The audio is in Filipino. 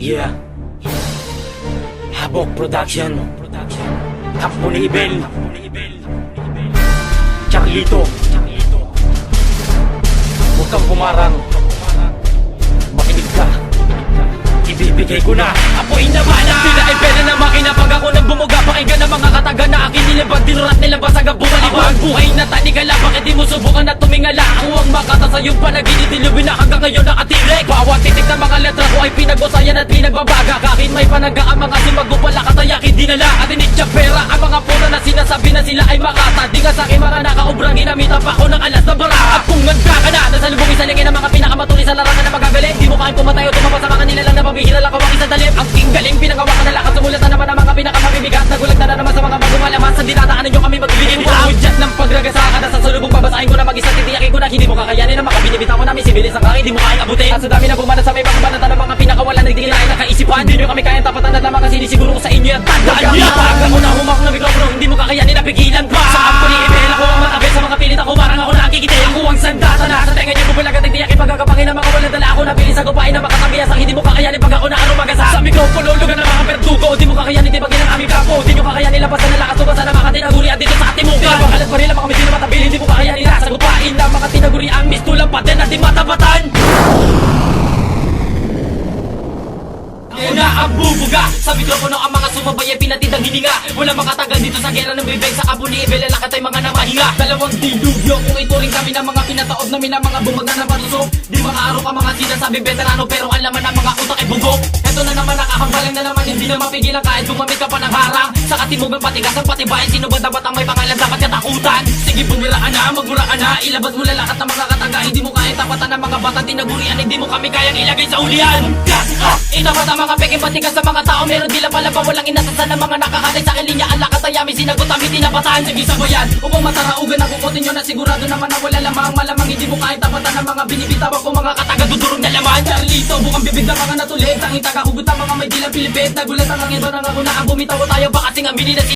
Yeah. Habok Production. Kapunibel. Chaklito. Huwag kang pumarang. Ibibigay ko na. Apoy na bala! Pinaibela na makina. Pag ako nang bumuga Pakinggan ng mga kataga na akin nilabag Dinurat nila basag ang bumalibag Buhay na tanikala Bakit di mo subukan na tumingala? Ang makata sa iyong panaginip Dilubin na hanggang ngayon nakatirik Bawat titik ng mga letra ko ay pinag-usayan at pinagbabaga. Kahit may panaga ang mga simago pala katayakin dinala At initsa pera. Ang mga pura na sinasabi na sila ay makata. Di nga sa akin mga nakaubrang ginamitan pa ako ng alas. Na kain pumatay o tumapa sa mga nilalang na pabihira lang kawang isang dalim Ang king galing pinangawakan na lakas Sumulat na naman ang mga pinakamabibigat Nagulat na na naman sa mga bagong alaman Sa dinadaanan nyo kami magbibigay Wow, Udyat ng pagragasaka Nasa sulubong babasahin ko na mag-isa Titiyakin ko na. Hindi mo kakayanin Ang makabinibitaw ko namin Sibilis ang kaki Di mo kayang abutin. At sa dami na bumana sa may mga banata ng mga pinakawalan Nagdigil na ay nakaisipan. Hindi nyo kami kayang tapatan At lamang ang sinisiguro ko sa inyo At tandaan nyo Pag ako na humak na mikropono Hindi mo kakayanin Napigilan pa. Sa ampuni email Ako ang matabi sa mga pilit Ako kakayanin Di bagin ang aming kapo Di nyo kakayanin Labasan na lakas. Tubasan ng mga tinagurian Dito sa ating muka Bakalat pa rin ang mga medyo na matabili Di mo kakayanin Nasa gupain ng mga tinagurian Mistulang patin at di matabatan Una ang bubuga. Sa mikropono ang mga sumabay ay pinatid ang hininga. Wala makatagal dito sa gera ng bibig Sa kabuni ibela lakatay mga namahinga. Dalawang dilubyo. Kung ituring kami ng mga pinataob namin ng mga bumag na napatusok. Di araw ka mga sinasabi veterano. Pero ang laman ng mga utak ay bugok Eto na naman nakakambalang na naman. Hindi na mapigilan kahit gumamit ka pa ng harang. Sa katimugang patigas ang patibayan Sino ba dapat ang may pangalan? Dapat katakutan Sige bumira na, magura ka na. Ilabas mo na lahat ng mga kataga Hindi mo kaya tapatan ng mga bata Tinagurian, hindi mo kami kayang ilagay sa ulian. Itapat ang mga peking patigas sa mga tao? Meron dila pala pa walang inatasan ng mga nakakatay sa akin linya Ang lakatayami sinagot kami tinapatan Sige sabayan. Upang mataraugan Ang kukutin nyo na sigurado naman na wala lamang. Malamang hindi mo kaya tapatan ng mga binibitawa ko. Mga kataga dudurog na laman. Charlito bukang bibig ng mga natulig Tanging tagahugot ang mga may dilang pilipit Nagulat ang iba ng ako na ang bumitaw. Tayo Baka sing aminin na